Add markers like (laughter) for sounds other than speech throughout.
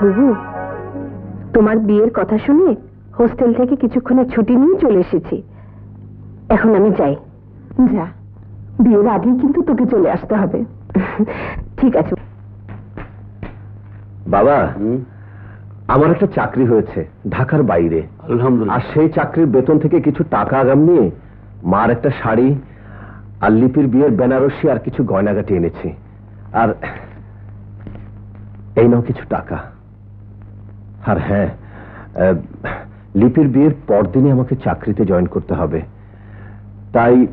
বুবু তোমার বিয়ের কথা শুনে হোস্টেল থেকে কিছুক্ষণের ছুটি নিয়ে চলে এসেছি। এখন আমি যাই। যা বিয়ের আগেই কিন্তু তোকে চলে আসতে হবে। ঠিক আছে। বাবা আমার একটা চাকরি হয়েছে ঢাকার বাইরে। আলহামদুলিল্লাহ। আর সেই চাকরির বেতন থেকে কিছু টাকা আগাম নিয়ে মার একটা শাড়ি আর লিপির বিয়ের বেনারসি আর কিছু গয়নাগাটি এনেছি। আর এই নাও কিছু টাকা। আর হ্যাঁ লিপির বিয়ের পরদিনই আমাকে চাকরিতে জয়েন করতে হবে। তাই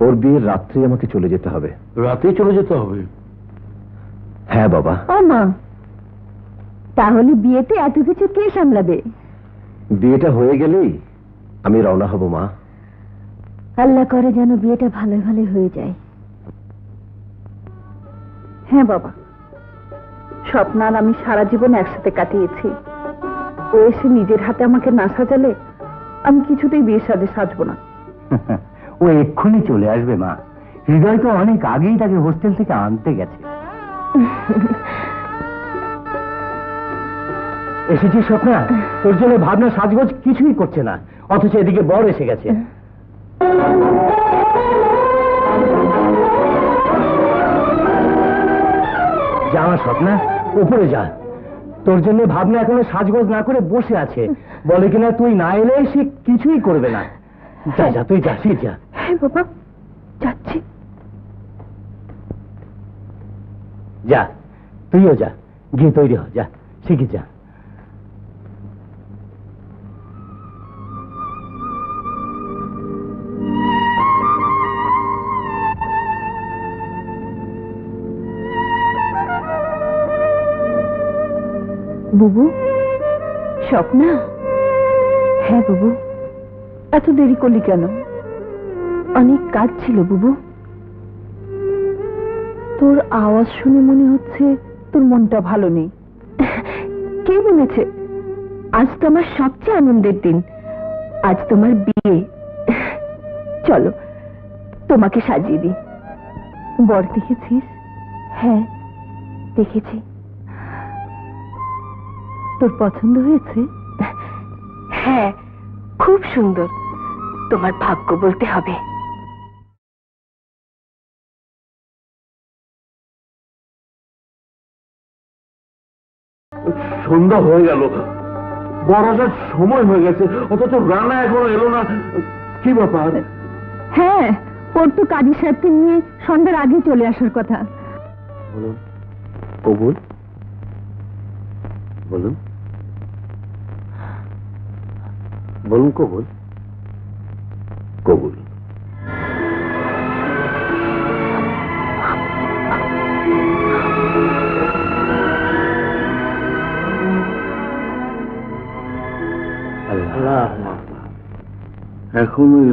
ওর বিয়ের রাত্রে আমাকে চলে যেতে হবে। রাতেই চলে যেতে হবে? হ্যাঁ বাবা। মা তাহলে বিয়েতে এত কিছু কে সামলাবে? বিয়েটা হয়ে গেলেই আমি রওনা হব মা। আল্লাহ করে যেন বিয়েটা ভালো ভালো হয়ে যায়। হ্যাঁ বাবা। স্বপ্নার আমি সারা জীবন একসাথে কাটিয়েছি। ও এসে নিজের হাতে আমাকে না সাজালে আমি কিছুতেই বিয়ের সাজে সাজবো না। (laughs) ও এক্ষুনি চলে আসবে মা। হৃদয় তো অনেক আগেই তাকে হোস্টেল থেকে আনতে গেছে। (laughs) এসেছি স্বপ্না? তোর জন্য ভাবনা সাজগোজ কিছুই করছে না। অথচ এদিকে বর এসে গেছে। যা আমার স্বপ্না। উপরে যা। তোর জন্য ভাবনা এখনও সাজগোজ না করে বসে আছে। বলে কিনা তুই না এলে সে কিছুই করবে না। যা যা তুই যা যা। হ্যাঁ বাবা যাচ্ছি। যা তুইও যা গিয়ে তৈরি হ যা শিখে যা। বুবু, স্বপ্না? হ্যাঁ বুবু, এত দেরি করলি কেন? অনেক কাজ ছিল বুবু। তোর আওয়াজ শুনে মনে হচ্ছে তোর মনটা ভালো নেই। কে বলেছে? আজ তোমার সবচেয়ে আনন্দের দিন। আজ তোমার বিয়ে। চলো, তোমাকে সাজিয়ে দিই। বর দেখেছিস? হ্যাঁ দেখেছি। তোর পছন্দ হয়েছে? হ্যাঁ খুব সুন্দর। তোমার ভাগ্য বলতে হবে। সন্ধ্যা হয়ে গেল। বড়টার সময় হয়ে গেছে। অথচ রান্না এখনও এলো না। কি ব্যাপার? হ্যাঁ ওর তো কাজী সাহেবকে নিয়ে সন্ধ্যার আগে চলে আসার কথা। বলুন। কবুল? বলুন। বলুন কবুল কবুল এখনও